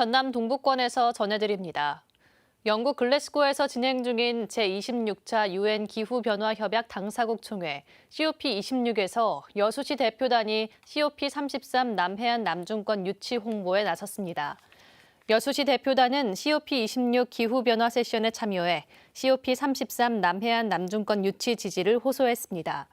전남 동부권에서 전해드립니다. 영국 글래스고에서 진행 중인 제26차 유엔 기후변화 협약 당사국 총회 COP26에서 여수시 대표단이 COP33 남해안 남중권 유치 홍보에 나섰습니다. 여수시 대표단은 COP26 기후변화 세션에 참여해 COP33 남해안 남중권 유치 지지를 호소했습니다.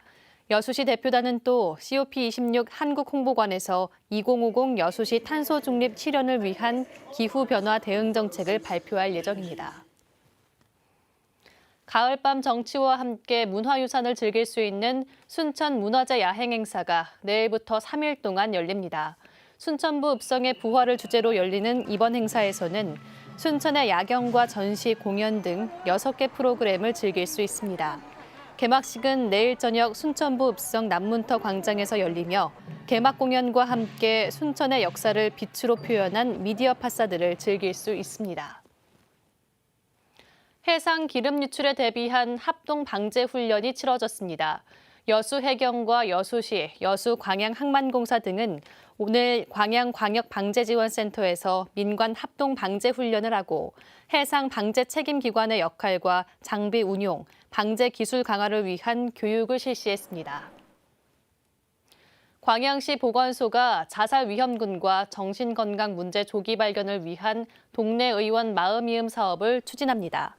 여수시 대표단은 또 COP26 한국 홍보관에서 2050 여수시 탄소 중립 실현을 위한 기후 변화 대응 정책을 발표할 예정입니다. 가을밤 정치와 함께 문화유산을 즐길 수 있는 순천 문화재 야행 행사가 내일부터 3일 동안 열립니다. 순천부 읍성의 부활을 주제로 열리는 이번 행사에서는 순천의 야경과 전시, 공연 등 6개 프로그램을 즐길 수 있습니다. 개막식은 내일 저녁 순천부 읍성 남문터 광장에서 열리며 개막 공연과 함께 순천의 역사를 빛으로 표현한 미디어 파사드를 즐길 수 있습니다. 해상 기름 유출에 대비한 합동 방제 훈련이 치러졌습니다. 여수 해경과 여수시, 여수 광양 항만공사 등은 오늘 광양 광역 방제지원센터에서 민관 합동 방제 훈련을 하고 해상 방제 책임 기관의 역할과 장비 운용, 방제 기술 강화를 위한 교육을 실시했습니다. 광양시 보건소가 자살 위험군과 정신건강 문제 조기 발견을 위한 동네 의원 마음이음 사업을 추진합니다.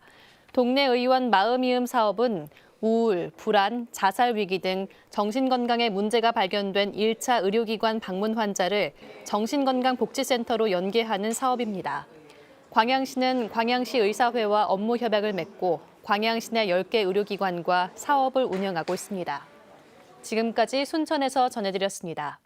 동네 의원 마음이음 사업은 우울, 불안, 자살 위기 등 정신건강에 문제가 발견된 1차 의료기관 방문 환자를 정신건강복지센터로 연계하는 사업입니다. 광양시는 광양시 의사회와 업무 협약을 맺고 광양시 내 10개 의료기관과 사업을 운영하고 있습니다. 지금까지 순천에서 전해드렸습니다.